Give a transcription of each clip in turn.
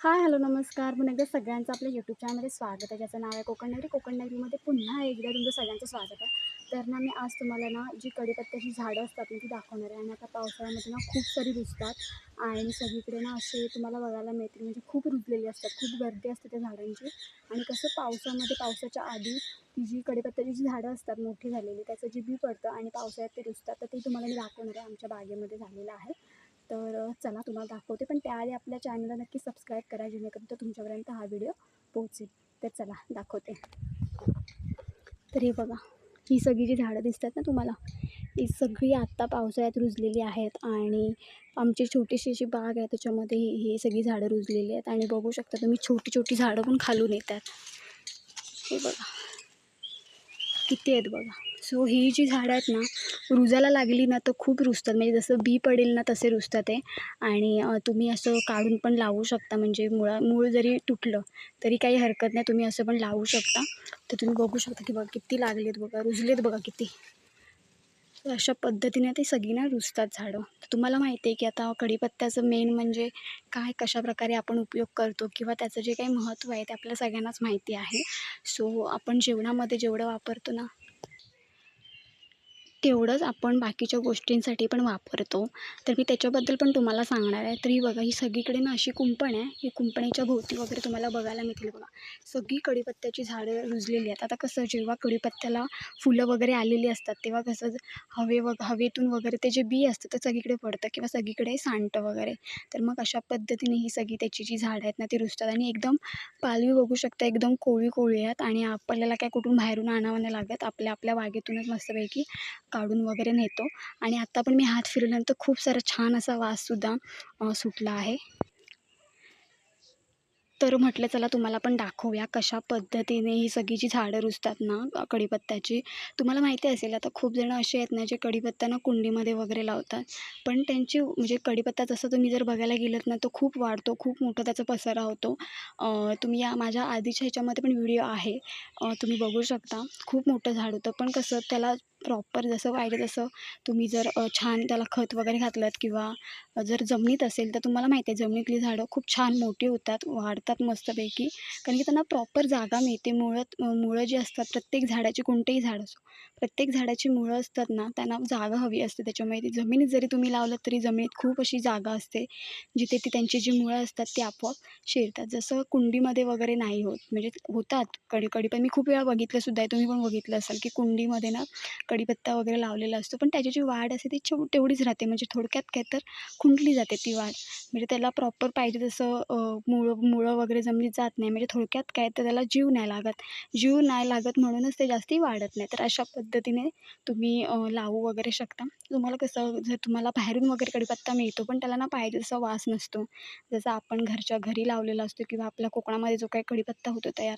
Hi hello नमस्कार. पुन्हा एकदा सगळ्यांचं आपल्या यूट्यूब चॅनलमध्ये स्वागत आहे. ज्याचं नाव आहे कोकण नगरी. कोकण नगरीमध्ये पुन्हा एकदा तुमचं सगळ्यांचं स्वागत आहे. तर ना मी आज तुम्हाला ना जी कडीपत्त्याची झाडं असतात ना ती दाखवणार आहे. आणि आता पावसाळ्यामध्ये ना खूप सारी रुजतात. आणि सगळीकडे ना असे तुम्हाला बघायला मिळतील. म्हणजे खूप रुजलेली असतात. खूप गर्दी असते त्या झाडांची. आणि कसं पावसामध्ये पावसाच्या आधी ती जी कडीपत्त्याची जी झाडं असतात मोठी झालेली त्याचं जे बी पडतं आणि पावसाळ्यात ते रुजतात तर ते तुम्हाला मी दाखवणार आहे. आमच्या बागेमध्ये झालेलं आहे. तर चला तुम्हाला दाखवते. पण त्याआधी आपल्या चॅनलला नक्की सबस्क्राईब करा जेणेकरून तर तुमच्यापर्यंत हा व्हिडिओ पोहोचेल. तर चला दाखवते. तर हे बघा ही सगळी जी झाडं दिसतात ना तुम्हाला ही सगळी आत्ता पावसाळ्यात रुजलेली आहेत आणि आमची छोटीशी अशी बाग आहे त्याच्यामध्ये ही ही सगळी झाडं रुजलेली आहेत. आणि बघू शकता तुम्ही छोटी छोटी झाडं पण खालून येतात. हे बघा किती आहेत बघा. सो ही जी झाडं आहेत ना रुजायला लागली ना तर खूप रुजतात. म्हणजे जसं बी पडेल ना तसे रुजतात ते आणि तुम्ही असं काढून पण लावू शकता. म्हणजे मुळा मूळ जरी तुटलं तरी काही हरकत नाही. तुम्ही असं पण लावू शकता. तर तुम्ही बघू शकता की बघा किती लागलेत बघा रुजलेत बघा किती. अशा पद्धतीने ते सगळी ना रुजतात झाडं. तर तुम्हाला माहिती आहे की आता कढीपत्त्याचं मेन म्हणजे काय कशाप्रकारे आपण उपयोग करतो किंवा त्याचं जे काही महत्त्व आहे ते आपल्या सगळ्यांनाच माहिती आहे. सो आपण जेवणामध्ये जेवढं वापरतो ना तेवढंच आपण बाकीच्या गोष्टींसाठी पण वापरतो. तर मी त्याच्याबद्दल पण तुम्हाला सांगणार आहे. तर ही बघा ही सगळीकडे ना अशी कुंपण आहे. ही कुंपणीच्या भोवती वगैरे तुम्हाला बघायला मिळतील बघा. सगळी कढीपत्त्याची झाडं रुजलेली आहेत. आता कसं जेव्हा कढीपत्त्याला फुलं वगैरे आलेली असतात तेव्हा कसं हवे वग हवेतून वगैरे ते जे बी असतं ते सगळीकडे पडतं किंवा सगळीकडे सांडतं वगैरे. तर मग अशा पद्धतीने ही सगळी त्याची जी झाडं आहेत ना ती रुजतात. आणि एकदम पालवी बघू शकता एकदम कोळी कोळी आहेत. आणि आपल्याला काय कुठून बाहेरून आणावं नाही लागत. आपल्या आपल्या बागेतूनच मस्तपैकी काढून वगैरे नेतो. आणि आत्ता पण मी हात फिरवल्यानंतर खूप सारा छान असा वाससुद्धा सुटला आहे. तर म्हटलं चला तुम्हाला पण दाखवूया कशा पद्धतीने ही सगळी जी झाडं रुजतात ना कढीपत्त्याची. तुम्हाला माहिती असेल आता खूप जणं असे आहेत ना जे कढीपत्ता ना कुंडीमध्ये वगैरे लावतात. पण त्यांची म्हणजे कढीपत्ता जसं तुम्ही जर बघायला गेलात ना तो खूप वाढतो खूप मोठा त्याचा पसारा होतो. तुम्ही या माझ्या आधीच्या ह्याच्यामध्ये पण व्हिडिओ आहे. तुम्ही बघू शकता. खूप मोठं झाड होतं पण कसं त्याला प्रॉपर जसं पाहिजे तसं तुम्ही जर छान त्याला खत वगैरे घातलं किंवा जर जमिनीत असेल तर तुम्हाला माहिती आहे जमिनीतली झाडं खूप छान मोठी होतात वाढतात मस्तपैकी. कारण की त्यांना प्रॉपर जागा मिळते. मुळं मुळं जी असतात प्रत्येक झाडाची कोणतेही झाड असो प्रत्येक झाडाची मुळं असतात ना त्यांना जागा हवी असते. त्याच्यामुळे ती जमिनीत जरी तुम्ही लावलं तरी जमिनीत खूप अशी जागा असते जिथे ती त्यांची जी मुळं असतात ती आपोआप शिरतात. जसं कुंडीमध्ये वगैरे नाही होत म्हणजे होतात कडी कडी पण मी खूप वेळा बघितलं सुद्धा आहे तुम्ही पण बघितलं असाल की कुंडीमध्ये ना कढीपत्ता वगैरे लावलेला असतो. पण त्याची जी वाढ असते ती छो तेवढीच राहते. म्हणजे थोडक्यात काय तर खुंटली जाते ती वाढ. म्हणजे त्याला प्रॉपर पाहिजे तसं मुळं मुळं वगैरे जमिनीत जात नाही. म्हणजे थोडक्यात काय तर त्याला जीव नाही लागत. जीव नाही लागत म्हणूनच ते जास्ती वाढत नाही. तर अशा पद्धतीने तुम्ही लावू वगैरे शकता. तुम्हाला कसं जर तुम्हाला बाहेरून वगैरे कढीपत्ता मिळतो पण त्याला ना पाहिजे तसा वास नसतो. जसं आपण घरच्या घरी लावलेला असतो किंवा आपल्या कोकणामध्ये जो काही कढीपत्ता होतो तयार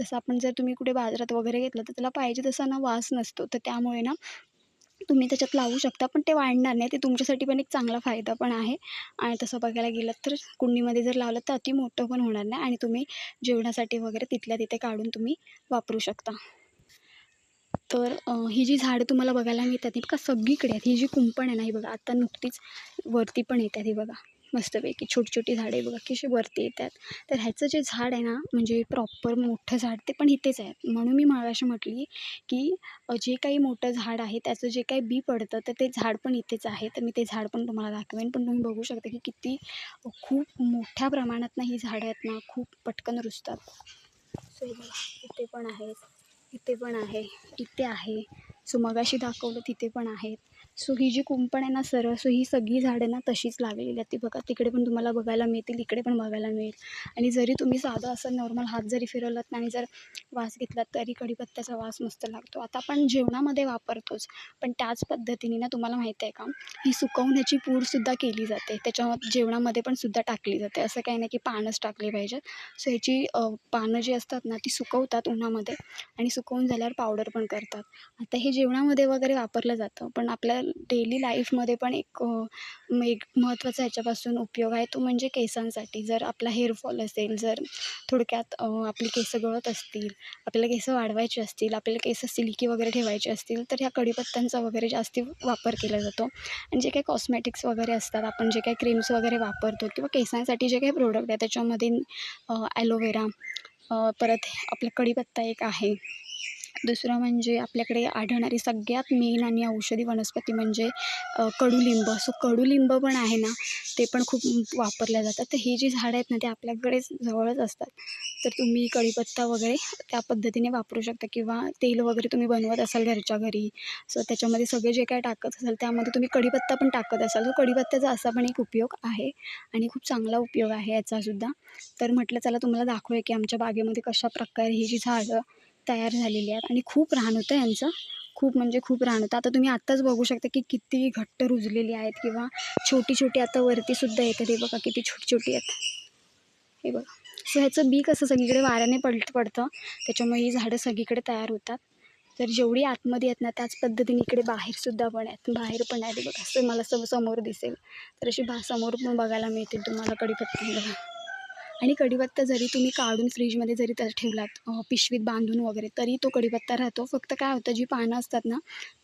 तसं आपण जर तुम्ही कुठे बाजारात वगैरे घेतलं तर त्याला पाहिजे तसा ना वास नसतो. तर त्यामुळे ना तुम्ही त्याच्यात लावू शकता पण ते वाढणार नाही. ते तुमच्यासाठी पण एक चांगला फायदा पण आहे. आणि तसं बघायला गेलं तर कुंडीमध्ये जर लावलं तर अति मोठं पण होणार नाही आणि तुम्ही जेवणासाठी वगैरे तिथल्या तिथे काढून तुम्ही वापरू शकता. तर ही जी झाडं तुम्हाला बघायला मिळतात का सगळीकडे आहेत. ही जी कुंपण आहे ना ही बघा आता नुकतीच वरती पण येतात ही बघा. मस्तपैकी छोटी छोटी झाडे बघा कशी वरती येतात. तर ह्याचं जे झाड आहे ना म्हणजे प्रॉपर मोठं झाड ते पण इथेच आहे. म्हणून मी मगाशी म्हटली की जे काही मोठं झाड आहे त्याचं जे काही बी पडतं तर ते झाड पण इथेच आहे. तर मी ते झाड पण तुम्हाला दाखवेन. पण तुम्ही बघू शकता की किती खूप मोठ्या प्रमाणात ना ही झाडं आहेत ना खूप पटकन रुजतात. सो हे बघा इथे पण आहेत इथे पण आहे इथे आहे. सो मगाशी दाखवलं तिथे पण आहेत. सो ही जी कुंपण आहे ना सरळ सो ही सगळी झाडं ना तशीच लागलेली आहेत. ती बघा तिकडे पण तुम्हाला बघायला मिळतील इकडे पण बघायला मिळेल. आणि जरी तुम्ही साधं असं नॉर्मल हात जरी फिरवलात आणि जर वास घेतलात तरी कढीपत्त्याचा वास मस्त लागतो. आता आपण जेवणामध्ये वापरतोच पण त्याच पद्धतीने ना तुम्हाला माहिती आहे का ही सुकवण्याची पूडसुद्धा केली जाते. त्याच्यामध्ये जेवणामध्ये पण सुद्धा टाकली जाते. असं काही नाही की पानंच टाकली पाहिजेत. सो ह्याची पानं जी असतात ना ती सुकवतात उन्हामध्ये आणि सुकवून झाल्यावर पावडर पण करतात. आता हे जेवणामध्ये वगैरे वापरलं जातं पण आपल्या आपल्या डेली लाईफमध्ये पण एक एक महत्त्वाचा ह्याच्यापासून उपयोग आहे. तो म्हणजे केसांसाठी. जर आपला हेअरफॉल असेल जर थोडक्यात आपली केसं गळत असतील आपल्याला केस वाढवायचे असतील आपल्याला केस सिल्की वगैरे ठेवायचे असतील तर ह्या कढीपत्त्यांचा वगैरे जास्ती वापर केला जातो. आणि जे काही कॉस्मेटिक्स वगैरे असतात आपण जे काही क्रीम्स वगैरे वापरतो किंवा केसांसाठी जे काही प्रोडक्ट आहे त्याच्यामध्ये ॲलोवेरा परत आपला कढीपत्ता एक आहे. दुसरं म्हणजे आपल्याकडे आढळणारी सगळ्यात मेन आणि औषधी वनस्पती म्हणजे कडुलिंब. सो कडुलिंब पण आहे ना ते पण खूप वापरल्या जातात. तर ही जी झाडं आहेत ना ते आपल्याकडे जवळच असतात. तर तुम्ही कढीपत्ता वगैरे त्या पद्धतीने वापरू शकता किंवा तेल वगैरे तुम्ही बनवत असाल घरच्या घरी. सो त्याच्यामध्ये सगळे जे काय टाकत असाल त्यामध्ये तुम्ही कढीपत्ता पण टाकत असाल. सो कढीपत्त्याचा असा पण एक उपयोग आहे आणि खूप चांगला उपयोग आहे याचासुद्धा तर म्हटलं चला तुम्हाला दाखवूया की आमच्या बागेमध्ये कशा प्रकारे ही जी झाडं तयार झालेली आहेत. आणि खूप रान होतं यांचं. खूप म्हणजे खूप रान होतं. आता तुम्ही आत्ताच बघू शकता की किती घट्ट रुजलेली आहेत किंवा छोटी छोटी आता वरतीसुद्धा येतात. हे बघा किती छोटी छोटी आहेत. हे बघा. सो ह्याचं बी कसं सगळीकडे वाऱ्याने पलट पडतं. त्याच्यामुळे ही झाडं सगळीकडे तयार होतात. तर जेवढी आतमध्ये आहेत ना त्याच पद्धतीने इकडे बाहेरसुद्धा पण आहेत. बाहेर पण आहेत. बघा. असं मला सम समोर दिसेल. तर अशी बा समोर पण बघायला मिळतील. तुम्हाला कढीपत्ता बघा. आणि कढीपत्ता जरी तुम्ही काढून फ्रीजमध्ये जरी तर ठेवलात पिशवीत बांधून वगैरे तरी तो कढीपत्ता राहतो. फक्त काय होतं जी पानं असतात ना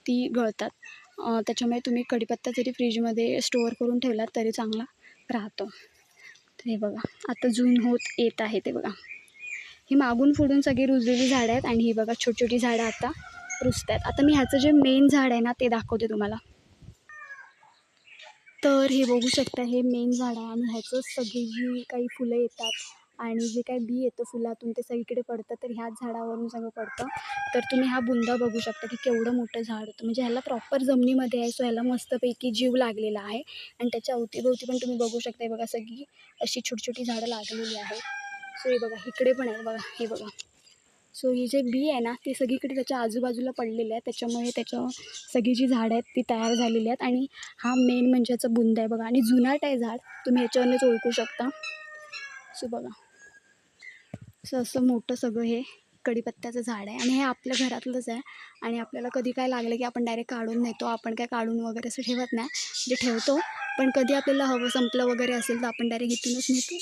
ती गळतात. त्याच्यामुळे तुम्ही कढीपत्ता जरी फ्रीजमध्ये स्टोअर करून ठेवलात तरी चांगला राहतो. तर हे बघा आता जून होत येत आहे ते बघा. ही मागून फुडून सगळी रुजलेली झाडं आहेत आणि ही बघा छोटी छोटी झाडं आता रुजत आहेत आता मी ह्याचं जे मेन झाड आहे ना ते दाखवते तुम्हाला. तर हे बघू शकता हे मेन झाड आहे आणि ह्याचं सगळी जी काही फुलं येतात आणि जे काही बी येतं फुलातून ते सगळीकडे पडतं तर ह्याच झाडावरून सगळं पडतं. तर तुम्ही हा बुंदा बघू शकता की केवढं मोठं झाड होतं. म्हणजे ह्याला प्रॉपर जमिनीमध्ये आहे सो ह्याला मस्तपैकी जीव लागलेला आहे. आणि त्याच्या अवतीभोवती पण तुम्ही बघू शकता बघा सगळी अशी छोटी छोटी झाडं लागलेली आहेत. सो हे बघा इकडे पण आहे बघा हे बघा. सो ही जे बी आहे ना ती सगळीकडे त्याच्या आजूबाजूला पडलेली आहे. त्याच्यामुळे त्याच्या सगळी जी झाडं आहेत ती तयार झालेली आहेत. आणि हा मेन म्हणजे याचा बुंद आहे बघा. आणि जुनाट आहे झाड तुम्ही याच्यावरनेच ओळखू शकता. सो बघा. सो असं मोठं सगळं हे कढीपत्त्याचं झाड आहे. आणि हे आपल्या घरातलंच आहे. आणि आपल्याला कधी काय लागलं की आपण डायरेक्ट काढून नेतो. आपण काय काढून वगैरे असं ठेवत नाही. म्हणजे ठेवतो. पण कधी आपल्याला हवं संपलं वगैरे असेल तर आपण डायरेक्ट इथूनच नेतो.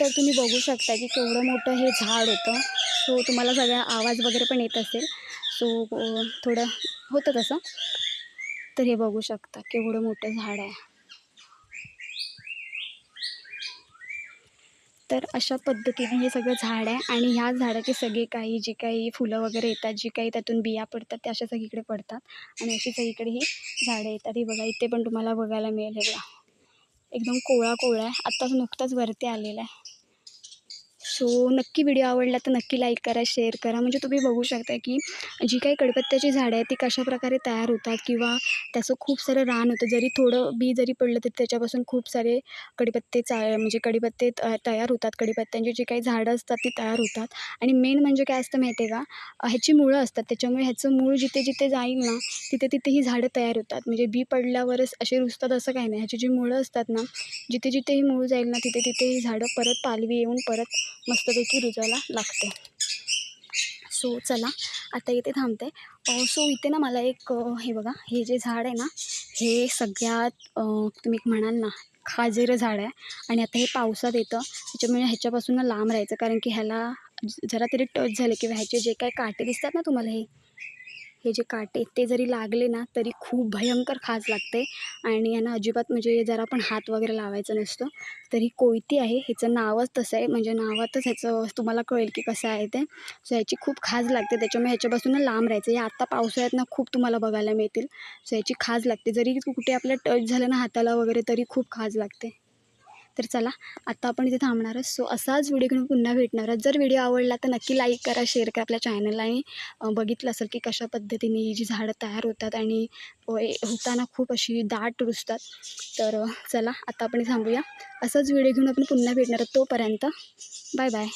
तर तुम्ही बघू शकता की केवढं मोठं हे झाड होतं. सो तुम्हाला सगळा आवाज वगैरे पण येत असेल. सो थोडं होतं तसं. तर हे बघू शकता केवढं मोठं झाड आहे. तर अशा पद्धतीने हे सगळं झाड आहे आणि ह्या झाडाचे सगळे काही जे काही फुलं वगैरे येतात जी काही त्यातून बिया पडतात त्या अशा सगळीकडे पडतात. आणि अशी सगळीकडे ही झाडं येतात. ही बघा इथे पण तुम्हाला बघायला मिळेल. हे बघा. एकदम कोवळा कोवळा आहे. आत्ताच नुकताच वरती आलेला आहे. सो नक्की व्हिडिओ आवडला तर नक्की लाईक करा शेअर करा. म्हणजे तुम्ही बघू शकता की जी काही कडपत्त्याची झाडं आहेत ती कशाप्रकारे तयार होतात किंवा त्याचं खूप सारं रान होतं. जरी थोडं बी जरी पडलं तरी त्याच्यापासून खूप सारे कडीपत्ते चा म्हणजे कडीपत्ते त तयार होतात. कडीपत्त्यांची जी काही झाडं असतात ती तयार होतात. आणि मेन म्हणजे काय असतं माहिती आहे का? ह्याची मुळं असतात. त्याच्यामुळे ह्याचं मूळ जिथे जिथे जाईल ना तिथे तिथे ही झाडं तयार होतात. म्हणजे बी पडल्यावरच असे रुजतात असं काही नाही. ह्याची जी मुळं असतात ना जिथे जिथे ही मूळ जाईल ना तिथे तिथे ही झाडं परत पालवी येऊन परत मस्तपैकी रुजायला लागते. सो चला आता इथे थांबते. सो इथे ना मला एक हे बघा हे जे झाड आहे ना हे सगळ्यात तुम्ही म्हणाल ना खाजेरं झाड आहे. आणि आता हे पावसात येतं. त्याच्यामुळे ह्याच्यापासून लांब राहायचं. कारण की ह्याला ज- जरा तरी टच झाले किंवा ह्याचे जे काही काटे दिसतात ना तुम्हाला हे हे जे काटे ते जरी लागले ना तरी खूप भयंकर खाज लागते. आणि यांना अजिबात म्हणजे जरा पण हात वगैरे लावायचं नसतं. तर ही कोयती आहे ह्याचं नावच तसं आहे. म्हणजे नावातच ह्याचं तुम्हाला कळेल की कसं आहे ते. सो ह्याची खूप खाज लागते. त्याच्यामुळे ह्याच्यापासून लांब राहायचं. हे आत्ता पावसाळ्यात ना खूप तुम्हाला बघायला मिळतील. सो ह्याची खाज लागते. जरी कुठे आपल्या टच झालं ना हाताला वगैरे तरी खूप खाज लागते. तर चला आता आपण इथे थांबणारच सो असाच व्हिडिओ घेऊन पुन्हा भेटणार आहोत. जर व्हिडिओ आवडला तर नक्की लाईक करा शेअर करा आपल्या चॅनलला आणि बघितलं असेल की कशा पद्धतीने ही जी झाडं तयार होतात आणि होताना खूप अशी दाट रुजतात. तर चला आता आपण थांबूया. असाच व्हिडिओ घेऊन आपण पुन्हा भेटणार आहोत तोपर्यंत. Bye bye